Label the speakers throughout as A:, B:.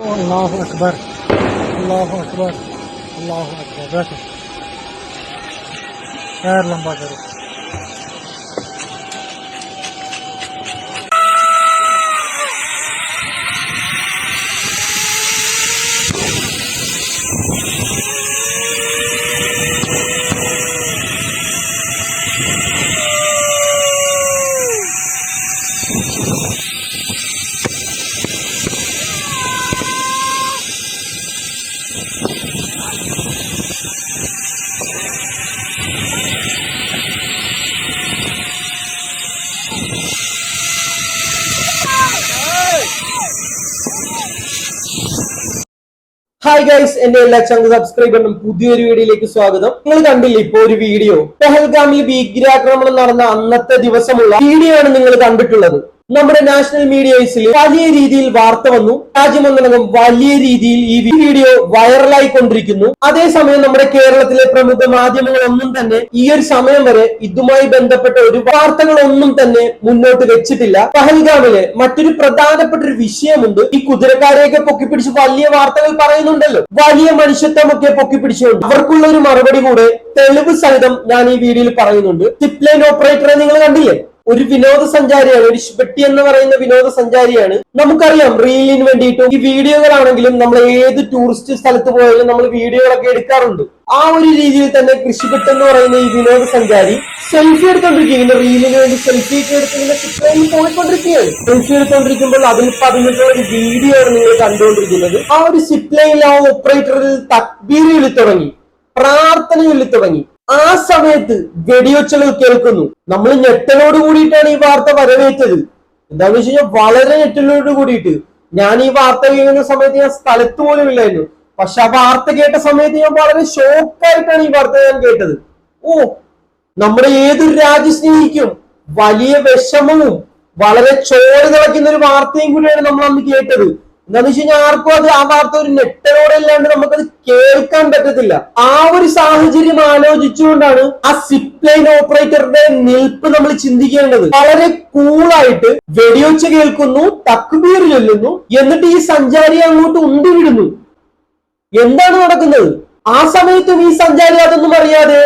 A: Allahu Ekber. Allahu Ekber. Allahu Ekber. Bakın. Erlen bacarı.
B: Hi guys എന്റെ എല്ലാ ചങ്ക് സബ്സ്ക്രൈബറിനും പുതിയൊരു വീഡിയോയിലേക്ക് സ്വാഗതം. നിങ്ങൾ കണ്ടില്ലേ ഇപ്പൊ ഒരു വീഡിയോ പെഹൽഗാമിൽ ഭീകരാക്രമണം നടന്ന അന്നത്തെ ദിവസമുള്ള വീഡിയോ ആണ് നിങ്ങൾ കണ്ടിട്ടുള്ളത്. നമ്മുടെ നാഷണൽ മീഡിയസിൽ വലിയ രീതിയിൽ വാർത്ത വന്നു. രാജ്യമൊന്നടങ്കം വലിയ രീതിയിൽ ഈ വീഡിയോ വൈറലായി കൊണ്ടിരിക്കുന്നു അതേസമയം നമ്മുടെ കേരളത്തിലെ പ്രമുഖ മാധ്യമങ്ങളൊന്നും തന്നെ ഈ ഒരു സമയം വരെ ഇതുമായി ബന്ധപ്പെട്ട ഒരു വാർത്തകളൊന്നും തന്നെ മുന്നോട്ട് വെച്ചിട്ടില്ല. പഹൽഗാമിലെ മറ്റൊരു പ്രധാനപ്പെട്ട ഒരു വിഷയമുണ്ട്. ഈ കുതിരക്കാരെയൊക്കെ പൊക്കിപ്പിടിച്ച് വലിയ വാർത്തകൾ പറയുന്നുണ്ടല്ലോ. വലിയ മനുഷ്യത്വമൊക്കെ പൊക്കിപ്പിടിച്ചുകൊണ്ട്. അവർക്കുള്ള ഒരു മറുപടി കൂടെ തെളിവ് സഹിതം ഞാൻ ഈ വീഡിയോയിൽ പറയുന്നുണ്ട്. സിപ്ലൈൻ ഓപ്പറേറ്ററെ നിങ്ങൾ കണ്ടില്ലേ? ഒരു വിനോദസഞ്ചാരിയാണ് ഒരു ഷിബട്ടി എന്ന് പറയുന്ന വിനോദസഞ്ചാരിയാണ്. നമുക്കറിയാം റീലിന് വേണ്ടിയിട്ടും ഈ വീഡിയോകളാണെങ്കിലും നമ്മൾ ഏത് ടൂറിസ്റ്റ് സ്ഥലത്ത് പോയാലും നമ്മൾ വീഡിയോകളൊക്കെ എടുക്കാറുണ്ട്. ആ ഒരു രീതിയിൽ തന്നെ കൃഷിപ്പെട്ട് എന്ന് പറയുന്ന ഈ വിനോദസഞ്ചാരി സെൽഫി എടുത്തോണ്ടിരിക്കുകയാണ്. റീലിന് വേണ്ടി സെൽഫി ഒക്കെ എടുത്ത് ഇങ്ങനെ ചിത്രയിൽ പോയിക്കൊണ്ടിരിക്കുകയാണ്. സെൽഫി എടുത്തോണ്ടിരിക്കുമ്പോൾ അതിൽ പറഞ്ഞിട്ടുള്ള ഒരു വീഡിയോ ആണ് നിങ്ങൾ കണ്ടുകൊണ്ടിരിക്കുന്നത്. ആ ഒരു സിപ്ലൈനിൽ ആ ഓപ്പറേറ്ററിൽ തക്ബീർ വിളി തുടങ്ങി പ്രാർത്ഥന ചൊല്ലി തുടങ്ങി. ആ സമയത്ത് വെടിയൊച്ചകൾ കേൾക്കുന്നു. നമ്മൾ ഞെട്ടലോട് കൂടിയിട്ടാണ് ഈ വാർത്ത വരവേറ്റത്. എന്താന്ന് വെച്ച് കഴിഞ്ഞാൽ വളരെ ഞെട്ടലോട് കൂടിയിട്ട് ഞാൻ ഈ വാർത്ത കേൾക്കുന്ന സമയത്ത് ഞാൻ സ്ഥലത്ത് പോലും ഇല്ലായിരുന്നു. പക്ഷെ ആ വാർത്ത കേട്ട സമയത്ത് ഞാൻ വളരെ ഷോക്കായിട്ടാണ് ഈ വാർത്ത ഞാൻ കേട്ടത്. ഓ നമ്മുടെ ഏതൊരു രാജ്യസ്നേഹിക്കും വലിയ വിഷമവും വളരെ ചോര തിളയ്ക്കുന്ന ഒരു വാർത്തയും കൂടിയാണ് നമ്മൾ അന്ന് കേട്ടത്. എന്താന്ന് വെച്ച് കഴിഞ്ഞാൽ ആർക്കും അത് ആ വാർത്ത ഒരു നെട്ടലോടല്ലാണ്ട് നമുക്കത് കേൾക്കാൻ പറ്റത്തില്ല. ആ ഒരു സാഹചര്യം ആലോചിച്ചുകൊണ്ടാണ് ആ സിപ്പ് ലൈൻ ഓപ്പറേറ്ററുടെ നിൽപ്പ് നമ്മൾ ചിന്തിക്കേണ്ടത്. വളരെ കൂളായിട്ട് വെടിയൊച്ച കേൾക്കുന്നു തക്കുബീർ ചൊല്ലുന്നു എന്നിട്ട് ഈ സഞ്ചാരി അങ്ങോട്ട് ഉണ്ടി വിടുന്നു എന്താണ് നടക്കുന്നത്? ആ സമയത്തും ഈ സഞ്ചാരി അതൊന്നും അറിയാതെ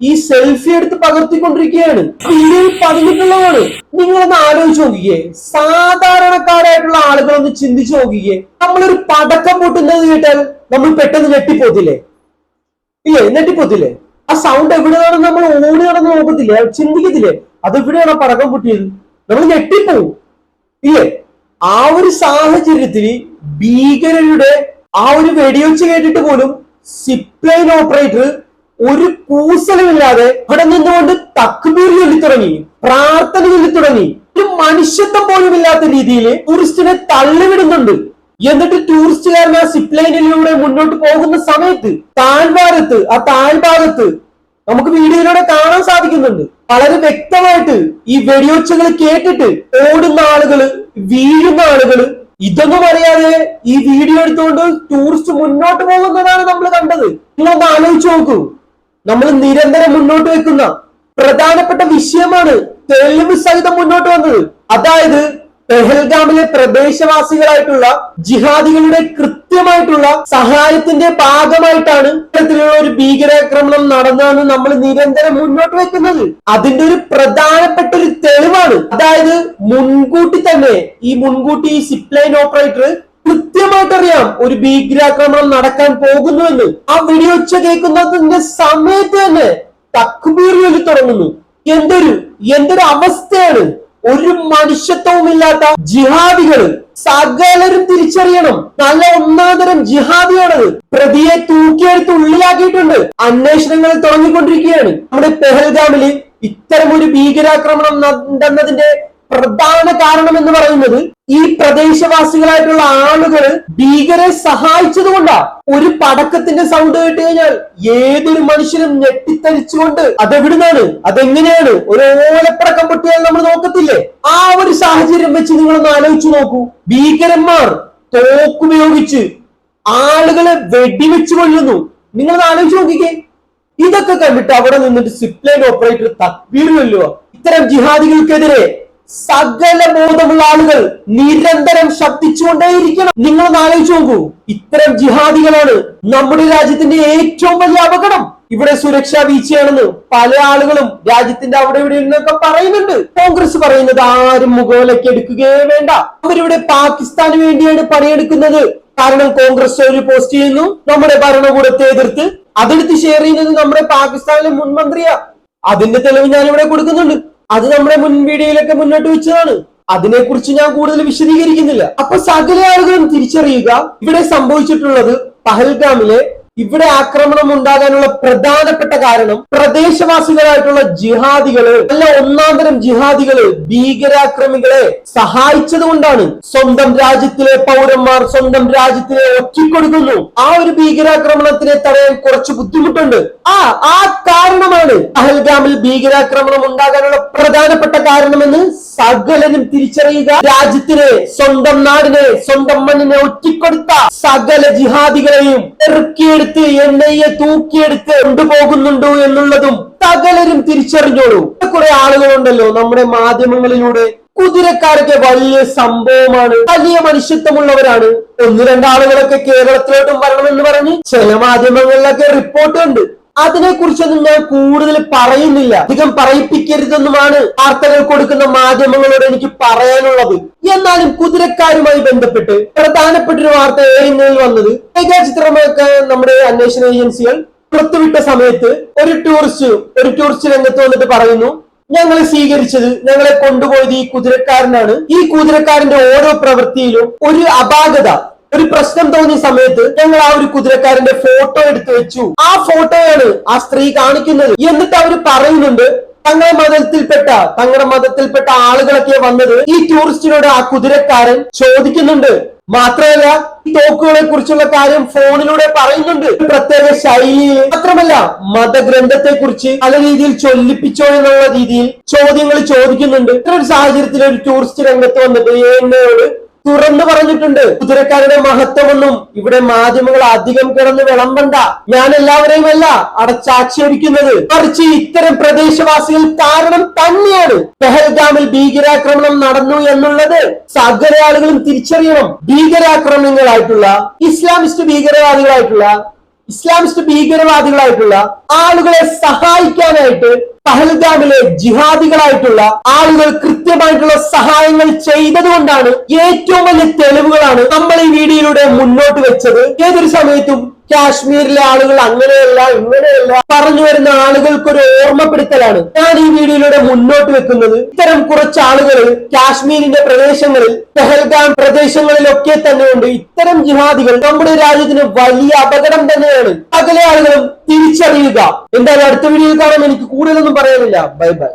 B: ഈ സെൽഫി എടുത്ത് പകർത്തിക്കൊണ്ടിരിക്കുകയാണ്. ഇന്ത്യയിൽ പതിഞ്ഞിട്ടുള്ളതാണ്. നിങ്ങളൊന്ന് ആലോചിച്ച് നോക്കിക്കേ. സാധാരണക്കാരായിട്ടുള്ള ആളുകളൊന്ന് ചിന്തിച്ചു നോക്കിക്കേ. നമ്മളൊരു പടക്കം പൊട്ടുന്നത് കേട്ടാൽ നമ്മൾ പെട്ടെന്ന് ഞെട്ടിപ്പോത്തില്ലേ? ഇല്ലേ? ഞെട്ടിപ്പോത്തില്ലേ? ആ സൗണ്ട് എവിടെയാണ് നമ്മൾ ഓടി നടന്ന് നോക്കത്തില്ലേ? ചിന്തിക്കത്തില്ലേ? അതെവിടെയാണ് ആ പടക്കം പൊട്ടിയത്? നമ്മൾ ഞെട്ടിപ്പോവും. ഇല്ലേ? ആ ഒരു സാഹചര്യത്തിൽ ഭീകരരുടെ ആ ഒരു വെടിയൊച്ച കേട്ടിട്ട് പോലും സിപ്ലൈൻ ഓപ്പറേറ്റർ ഒരു കൂസലുമില്ലാതെ അവിടെ നിന്നുകൊണ്ട് തക്ബീർ ചൊല്ലി തുടങ്ങി പ്രാർത്ഥന ചൊല്ലി തുടങ്ങി ഒരു മനുഷ്യത്വം പോലും ഇല്ലാത്ത രീതിയിൽ ടൂറിസ്റ്റിനെ തള്ളിവിടുന്നുണ്ട്. എന്നിട്ട് ടൂറിസ്റ്റുകാരൻ ആ സിപ്ലൈനിലൂടെ മുന്നോട്ട് പോകുന്ന സമയത്ത് താഴ്ഭാഗത്ത് ആ താഴ്ഭാഗത്ത് നമുക്ക് വീഡിയോയിലൂടെ കാണാൻ സാധിക്കുന്നുണ്ട്. വളരെ വ്യക്തമായിട്ട് ഈ വെടിയൊച്ചകൾ കേട്ടിട്ട് ഓടുന്ന ആളുകൾ വീഴുന്ന ആളുകൾ ഇതൊന്നും അറിയാതെ ഈ വീഡിയോ എടുത്തുകൊണ്ട് ടൂറിസ്റ്റ് മുന്നോട്ട് പോകുന്നതാണ് നമ്മൾ കണ്ടത്. നിങ്ങളൊന്ന് ആലോചിച്ച് നോക്കൂ. നമ്മൾ നിരന്തരം മുന്നോട്ട് വെക്കുന്ന പ്രധാനപ്പെട്ട വിഷയമാണ് തെളിവ് സഹിതം മുന്നോട്ട് വന്നത്. അതായത് പെഹൽഗാമിലെ പ്രദേശവാസികളായിട്ടുള്ള ജിഹാദികളുടെ കൃത്യമായിട്ടുള്ള സഹായത്തിന്റെ ഭാഗമായിട്ടാണ് ഇത്തരത്തിലുള്ള ഒരു ഭീകരാക്രമണം നടന്നതെന്ന് നമ്മൾ നിരന്തരം മുന്നോട്ട് വെക്കുന്നത്. അതിന്റെ ഒരു പ്രധാനപ്പെട്ട ഒരു തെളിവാണ്. അതായത് മുൻകൂട്ടി തന്നെ ഈ മുൻകൂട്ടി ഈ സിപ്ലൈൻ ഓപ്പറേറ്റർ കൃത്യമായിട്ട് അറിയാം ഒരു ഭീകരാക്രമണം നടക്കാൻ പോകുന്നുവെന്ന്. ആ വെടിയൊച്ച കേൾക്കുന്നതിന്റെ സമയത്ത് തന്നെ തക്കുബീർ ചൊല്ലി തുടങ്ങുന്നു. എന്തൊരു എന്തൊരു അവസ്ഥയാണ്. ഒരു മനുഷ്യത്വവും ഇല്ലാത്ത ജിഹാദികൾ സകലരും തിരിച്ചറിയണം. നല്ല ഒന്നാന്തരം ജിഹാദിയാണത്. പ്രതിയെ തൂക്കിയെടുത്ത് ഉള്ളിലാക്കിയിട്ടുണ്ട്. അന്വേഷണങ്ങൾ തുടങ്ങിക്കൊണ്ടിരിക്കുകയാണ്. നമ്മുടെ പെഹൽഗാമിൽ ഇത്തരം ഒരു ഭീകരാക്രമണം നടന്നതിന്റെ പ്രധാന കാരണം എന്ന് പറയുന്നത് ഈ പ്രദേശവാസികളായിട്ടുള്ള ആളുകൾ ഭീകരെ സഹായിച്ചത് കൊണ്ടാണ് ഒരു പടക്കത്തിന്റെ സൗണ്ട് കേട്ട് കഴിഞ്ഞാൽ ഏതൊരു മനുഷ്യനും ഞെട്ടിത്തരിച്ചുകൊണ്ട് അതെവിടുന്നാണ്? അതെങ്ങനെയാണ്? ഒരു ഓലപ്പടക്കം പൊട്ടിയാൽ നമ്മൾ നോക്കത്തില്ലേ? ആ ഒരു സാഹചര്യം വെച്ച് നിങ്ങളൊന്ന് ആലോചിച്ചു നോക്കൂ. ഭീകരന്മാർ തോക്കുപയോഗിച്ച് ആളുകളെ വെടിവെച്ച് കൊല്ലുന്നു. നിങ്ങളൊന്ന് ആലോചിച്ച് നോക്കിക്കേ. ഇതൊക്കെ കണ്ടിട്ട് അവിടെ നിന്നിട്ട് സിപ്ലൈൻ ഓപ്പറേറ്റർ തക്ബീർ കൊല്ലുക ഇത്തരം ജിഹാദികൾക്കെതിരെ സകല ബോധമുള്ള ആളുകൾ നിരന്തരം ശബ്ദിച്ചുകൊണ്ടേയിരിക്കണം. നിങ്ങൾ ആലോചിച്ച് നോക്കൂ. ഇത്തരം ജിഹാദികളാണ് നമ്മുടെ രാജ്യത്തിന്റെ ഏറ്റവും വലിയ അപകടം. ഇവിടെ സുരക്ഷാ വീഴ്ചയാണെന്ന് പല ആളുകളും രാജ്യത്തിന്റെ അവിടെ ഇവിടെ നിന്നൊക്കെ പറയുന്നുണ്ട്. കോൺഗ്രസ് പറയുന്നത് ആരും മുഖവിലേക്ക് എടുക്കുകയേ വേണ്ട. അവരിവിടെ പാകിസ്ഥാന് വേണ്ടിയാണ് പണിയെടുക്കുന്നത്. കാരണം കോൺഗ്രസ് ഒരു പോസ്റ്റ് ചെയ്യുന്നു. നമ്മുടെ ഭരണകൂടത്തെ എതിർത്ത് അതെടുത്ത് ഷെയർ ചെയ്യുന്നത് നമ്മുടെ പാകിസ്ഥാനിലെ മുൻമന്ത്രിയാ. അതിന്റെ തെളിവ് ഞാൻ ഇവിടെ കൊടുക്കുന്നുണ്ട്. അത് നമ്മുടെ മുൻ വീഡിയോയിലൊക്കെ മുന്നോട്ട് വെച്ചതാണ്. അതിനെക്കുറിച്ച് ഞാൻ കൂടുതൽ വിശദീകരിക്കുന്നില്ല. അപ്പൊ സകല ആളുകളും തിരിച്ചറിയുക ഇവിടെ സംഭവിച്ചിട്ടുള്ളത് പഹൽഗാമിലെ ഇവിടെ ആക്രമണം ഉണ്ടാകാനുള്ള പ്രധാനപ്പെട്ട കാരണം പ്രദേശവാസികളായിട്ടുള്ള ജിഹാദികൾ അല്ല ഒന്നാന്തരം ജിഹാദികൾ ഭീകരാക്രമികളെ സഹായിച്ചത് കൊണ്ടാണ് സ്വന്തം രാജ്യത്തിലെ പൗരന്മാർ സ്വന്തം രാജ്യത്തിനെ ഒറ്റിക്കൊടുക്കുന്നു. ആ ഒരു ഭീകരാക്രമണത്തിനെ തടയാൻ കുറച്ച് ബുദ്ധിമുട്ടുണ്ട്. ആ ആ കാരണമാണ് പഹൽഗാമിൽ ഭീകരാക്രമണം ഉണ്ടാകാനുള്ള പ്രധാനപ്പെട്ട കാരണമെന്ന് സകലനും തിരിച്ചറിയുക. രാജ്യത്തിനെ സ്വന്തം നാടിനെ സ്വന്തം മണ്ണിനെ ഒറ്റിക്കൊടുത്ത സകല ജിഹാദികളെയും ഇറക്കിയെടുത്ത് എന്നെയെ തൂക്കിയെടുത്ത് കൊണ്ടുപോകുന്നുണ്ടോ എന്നുള്ളതും സകലരും തിരിച്ചറിഞ്ഞോളൂ. കുറെ ആളുകളുണ്ടല്ലോ നമ്മുടെ മാധ്യമങ്ങളിലൂടെ കുതിരക്കാരൊക്കെ വലിയ സംഭവമാണ്. വലിയ മനുഷ്യത്വമുള്ളവരാണ്. ഒന്ന് രണ്ടാളുകളൊക്കെ കേരളത്തിലോട്ടും വരണമെന്ന് പറഞ്ഞ് ചില മാധ്യമങ്ങളിലൊക്കെ റിപ്പോർട്ട് ഉണ്ട് അതിനെ കുറിച്ചൊന്നും ഞാൻ കൂടുതൽ പറയുന്നില്ല. അധികം പറയിപ്പിക്കരുതെന്നുമാണ് വാർത്തകൾ കൊടുക്കുന്ന മാധ്യമങ്ങളോട് എനിക്ക് പറയാനുള്ളത്. എന്നാലും കുതിരക്കാരുമായി ബന്ധപ്പെട്ട് പ്രധാനപ്പെട്ട ഒരു വാർത്ത ഏഴുന്നതിൽ വന്നത് ചിത്രമൊക്കെ നമ്മുടെ അന്വേഷണ ഏജൻസികൾ പുറത്തുവിട്ട സമയത്ത് ഒരു ടൂറിസ്റ്റ് ഒരു ടൂറിസ്റ്റ് രംഗത്ത് വന്നിട്ട് പറയുന്നു ഞങ്ങളെ സ്വീകരിച്ചത് ഞങ്ങളെ കൊണ്ടുപോയത് ഈ കുതിരക്കാരനാണ്. ഈ കുതിരക്കാരന്റെ ഓരോ പ്രവൃത്തിയിലും ഒരു അപാകത ഒരു പ്രശ്നം തോന്നിയ സമയത്ത് ഞങ്ങൾ ആ ഒരു കുതിരക്കാരന്റെ ഫോട്ടോ എടുത്തു വെച്ചു. ആ ഫോട്ടോയാണ് ആ സ്ത്രീ കാണിക്കുന്നത്. എന്നിട്ട് അവർ പറയുന്നുണ്ട് തങ്ങളുടെ മതത്തിൽപ്പെട്ട തങ്ങളുടെ മതത്തിൽപ്പെട്ട ആളുകളൊക്കെ വന്നത് ഈ ടൂറിസ്റ്റിനോട് ആ കുതിരക്കാരൻ ചോദിക്കുന്നുണ്ട്. മാത്രമല്ല തോക്കുകളെ കുറിച്ചുള്ള കാര്യം ഫോണിലൂടെ പറയുന്നുണ്ട്. പ്രത്യേക ശൈലിയിൽ മാത്രമല്ല മതഗ്രന്ഥത്തെ കുറിച്ച് പല രീതിയിൽ ചൊല്ലിപ്പിച്ചോ എന്നുള്ള രീതിയിൽ ചോദ്യങ്ങൾ ചോദിക്കുന്നുണ്ട്. ഇത്ര ഒരു സാഹചര്യത്തിൽ ഒരു ടൂറിസ്റ്റ് രംഗത്ത് വന്നിട്ട് എന്നോട് തുറന്നു പറഞ്ഞിട്ടുണ്ട്. കുതിരക്കാരുടെ മഹത്വമൊന്നും ഇവിടെ മാധ്യമങ്ങൾ അധികം കിടന്ന് വിളമ്പണ്ട. ഞാൻ എല്ലാവരെയും അല്ല അടച്ചാക്ഷേപിക്കുന്നത് മറിച്ച് ഇത്തരം പ്രദേശവാസികൾ കാരണം തന്നെയാണ്. പെഹൽഗാമിൽ ഭീകരാക്രമണം നടന്നു എന്നുള്ളത് സകല ആളുകളും തിരിച്ചറിയണം. ഭീകരാക്രമണങ്ങളായിട്ടുള്ള ഇസ്ലാമിസ്റ്റ് ഭീകരവാദികളായിട്ടുള്ള ഇസ്ലാമിസ്റ്റ് ഭീകരവാദികളായിട്ടുള്ള ആളുകളെ സഹായിക്കാനായിട്ട് പഹൽഗാമിലെ ജിഹാദികളായിട്ടുള്ള ആളുകൾ കൃത്യമായിട്ടുള്ള സഹായങ്ങൾ ചെയ്തതുകൊണ്ടാണ് ഏറ്റവും വലിയ തെളിവുകളാണ് നമ്മൾ ഈ വീഡിയോയിലൂടെ മുന്നോട്ട് വെച്ചത്. ഏതൊരു സമയത്തും കാശ്മീരിലെ ആളുകൾ അങ്ങനെയല്ല ഇങ്ങനെയല്ല. പറഞ്ഞു വരുന്ന ആളുകൾക്ക് ഒരു ഓർമ്മപ്പെടുത്തലാണ്. ഞാൻ ഈ വീഡിയോയിലൂടെ മുന്നോട്ട് വെക്കുന്നത് ഇത്തരം കുറച്ച് ആളുകൾ കാശ്മീരിന്റെ പ്രദേശങ്ങളിൽ പെഹൽഗാം പ്രദേശങ്ങളിലൊക്കെ തന്നെയുണ്ട്. ഇത്തരം ജിഹാദികൾ നമ്മുടെ രാജ്യത്തിന് വലിയ അപകടം തന്നെയാണ്. സകല ആളുകളും തിരിച്ചറിയുക. എന്തായാലും അടുത്ത വീഡിയോയിൽ കാണാൻ എനിക്ക് കൂടുതലൊന്നും പറയാനില്ല. Bye bye.